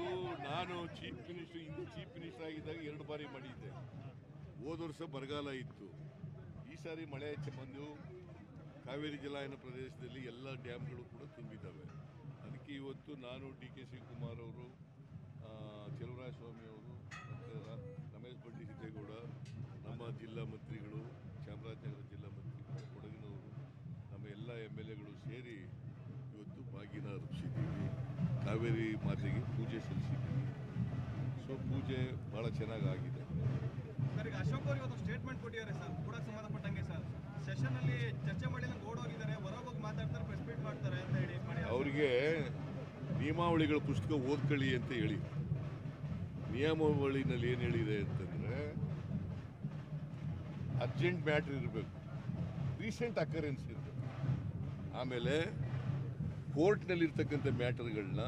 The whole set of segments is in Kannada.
ಇದು ನಾನು ಚೀಫ್ ಮಿನಿಸ್ಟರ್, ಹಿಂದೆ ಚೀಫ್ ಮಿನಿಸ್ಟರ್ ಆಗಿದ್ದಾಗ ಎರಡು ಬಾರಿ ಮಾಡಿದ್ದೆ. ಹೋದ ವರ್ಷ ಬರಗಾಲ ಇತ್ತು. ಈ ಸಾರಿ ಮಳೆ ಹೆಚ್ಚು ಬಂದು ಕಾವೇರಿ ಜಲಾಯನ ಪ್ರದೇಶದಲ್ಲಿ ಎಲ್ಲ ಡ್ಯಾಮ್ಗಳು ಕೂಡ ತುಂಬಿದ್ದಾವೆ. ಅದಕ್ಕೆ ಇವತ್ತು ನಾನು ಡಿ ಕೆ ಶಿವಕುಮಾರ್ ಅವರು ಸ್ವಾಮಿ ಅವರು ರಮೇಶ್ ಬಂಡಿ ಸಿದ್ದೇಗೌಡ, ನಮ್ಮ ಜಿಲ್ಲಾ ಮಂತ್ರಿಗಳು, ಚಾಮರಾಜನಗರ ಜಿಲ್ಲಾ ಮಂತ್ರಿಗಳು ಕೊಡಗಿನವರು, ನಮ್ಮ ಎಲ್ಲ ಎಂ ಎಲ್ ಎಗಳು ಸೇರಿ ಇವತ್ತು ಬಾಗಿನ ಅರ್ಪಿಸಿದ್ದೀವಿ. ಕಾವೇರಿ ಮಾತೆಗೆ ಪೂಜೆ ಸಲ್ಲಿಸಿದ್ದೀವಿ ಸೊ ಪೂಜೆ ಭಾಳ ಚೆನ್ನಾಗಿ ಆಗಿದೆ ಸರ್ ಈಗ ಅಶೋಕ್ ಅವರು ಇವತ್ತು ಸ್ಟೇಟ್ಮೆಂಟ್ ಕೊಟ್ಟಿದ್ದಾರೆ ಸರ್ ಕೂಡ ಸಂಬಂಧಪಟ್ಟಂಗೆ ಸರ್ ಸೆಷನ್ ಅಲ್ಲಿ ಚರ್ಚೆ ಮಾಡಿ ಓಡೋಗಿದ್ದಾರೆ ಹೊರಗೋಗಿ ಹೋಗಿ ಮಾತಾಡ್ತಾರೆ ಪ್ರೆಸ್ ಮೀಟ್ ಮಾಡ್ತಾರೆ ಅಂತ ಹೇಳಿ. ಮಾಡಿ ಅವರಿಗೆ ನಿಯಮಾವಳಿಗಳ ಪುಸ್ತಕ ಓದ್ಕೊಳ್ಳಿ ಅಂತ ಹೇಳಿ. ನಿಯಮಾವಳಿನಲ್ಲಿ ಏನು ಹೇಳಿದೆ ಅಂತಂದರೆ ಅರ್ಜೆಂಟ್ ಮ್ಯಾಟ್ರ್ ಇರಬೇಕು. ರೀಸೆಂಟ್ ಅಕರೆನ್ಸ್ ಇರಬೇಕು. ಆಮೇಲೆ ಕೋರ್ಟ್ನಲ್ಲಿರ್ತಕ್ಕಂಥ ಮ್ಯಾಟರ್ಗಳನ್ನ,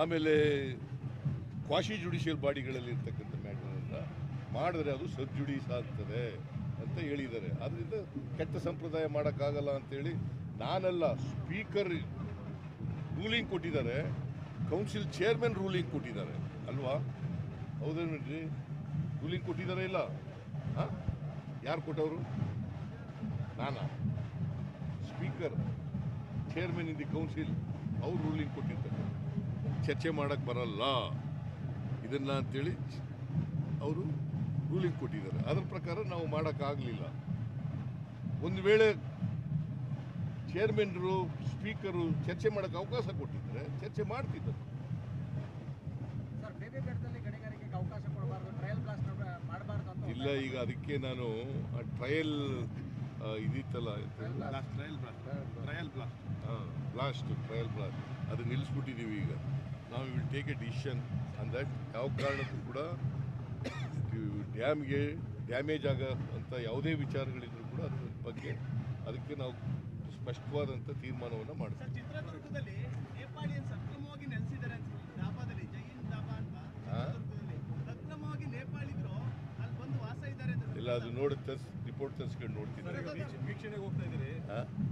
ಆಮೇಲೆ ಕ್ವಾಶಿ ಜುಡಿಷಿಯಲ್ ಬಾಡಿಗಳಲ್ಲಿ ಇರ್ತಕ್ಕಂಥ ಮ್ಯಾಟರನ್ನು ಮಾಡಿದ್ರೆ ಅದು ಸಬ್ ಜುಡೀಸ್ ಆಗ್ತದೆ ಅಂತ ಹೇಳಿದ್ದಾರೆ. ಅದರಿಂದ ಕೆಟ್ಟ ಸಂಪ್ರದಾಯ ಮಾಡೋಕ್ಕಾಗಲ್ಲ ಅಂತೇಳಿ ನಾನೆಲ್ಲ, ಸ್ಪೀಕರ್ ರೂಲಿಂಗ್ ಕೊಟ್ಟಿದ್ದಾರೆ, ಕೌನ್ಸಿಲ್ ಚೇರ್ಮನ್ ರೂಲಿಂಗ್ ಕೊಟ್ಟಿದ್ದಾರೆ. ಅಲ್ವಾ? ಹೌದೇನ್ರಿ ರೂಲಿಂಗ್ ಕೊಟ್ಟಿದ್ದಾರೆ ಇಲ್ಲ? ಹಾಂ ಯಾರು ಕೊಟ್ಟವರು? ನಾನಾ? Speaker. Chairman in the council ಅವ್ರು ರೂಲಿಂಗ್ ಕೊಟ್ಟಿರ್ತಾರೆ. ಚರ್ಚೆ ಮಾಡೋಕ್ಕೆ ಬರಲ್ಲ. ಇದನ್ನ ಅಂತೇಳಿ ಅವರು ರೂಲಿಂಗ್ ಕೊಟ್ಟಿದ್ದಾರೆ. ಅದರ ಪ್ರಕಾರ ನಾವು ಮಾಡೋಕ್ಕಾಗಲಿಲ್ಲ ಒಂದು ವೇಳೆ ಚೇರ್ಮನ್ರು ಸ್ಪೀಕರು ಚರ್ಚೆ ಮಾಡೋಕ್ಕೆ ಅವಕಾಶ ಕೊಟ್ಟಿದ್ದರೆ ಚರ್ಚೆ ಮಾಡ್ತಿದ್ದರು. ಇಲ್ಲ ಈಗ ಅದಕ್ಕೆ ನಾನು ಆ ಟ್ರಯಲ್ ಇದಿತ್ತಲ್ಲ ಟ್ರಯಲ್ ಬ್ಲಾಸ್ಟ್ ಹಾಂ ಬ್ಲಾಸ್ಟ್ ಬ್ಲಾಸ್ಟ್ ಟ್ರಯಲ್ ಬ್ಲಾಸ್ಟ್ ಅದು ನಿಲ್ಲಿಸ್ಬಿಟ್ಟಿದ್ದೀವಿ ಈಗ. ನಾವು will take a decision on that ಯಾವ ಕಾರಣಕ್ಕೂ ಕೂಡ ಡ್ಯಾಮ್ಗೆ ಡ್ಯಾಮೇಜ್ ಆಗ ಅಂತ ಯಾವುದೇ ವಿಚಾರಗಳಿದ್ರು ಕೂಡ ಅದ್ರ ಬಗ್ಗೆ ಅದಕ್ಕೆ ನಾವು ಸ್ಪಷ್ಟವಾದಂಥ ತೀರ್ಮಾನವನ್ನು ಮಾಡ್ತೀವಿ ಚಿತ್ರದುರ್ಗದಲ್ಲಿ ನೇಪಾಳಿಯನ್ಸ್ ಅಕ್ರಮವಾಗಿ ನೆಲೆಸಿದ್ದಾರೆ ಅಂತ ಹೇಳಿ. ಡಾಬಾದಲ್ಲಿ ಜೈನ್ ಡಾಬಾ ಅಂತ ಅಕ್ರಮವಾಗಿ ನೇಪಾಳಿಗರು ಅಲ್ಲಿ ಬಂದು ವಾಸ ಇದ್ದಾರೆ ಇಲ್ಲ ಅದು ನೋಡಿ ತರ್ಸ್ ರಿಪೋರ್ಟ್ ತರಿಸ್ಕೊಂಡು ನೋಡ್ತೀನಿ ವೀಕ್ಷಣೆಗೆ ಹೋಗ್ತಾ ಇದ್ದೀರಿ?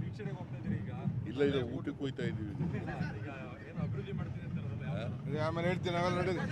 ವೀಕ್ಷಣೆಗೆ ಹೋಗ್ತಾ ಇದ್ದೀರಿ ಈಗ. ಇಲ್ಲ ಇಲ್ಲ ಊಟಕ್ಕೆ ಹೋಗ್ತಾ ಇದ್ದೀವಿ. ಈಗ ಏನು ಅಭಿವೃದ್ಧಿ ಮಾಡ್ತೀನಿ ಅಂತ? ಆಮೇಲೆ ಹೇಳ್ತೀನಿ ಆಮೇಲೆ ನಡೀರಿ.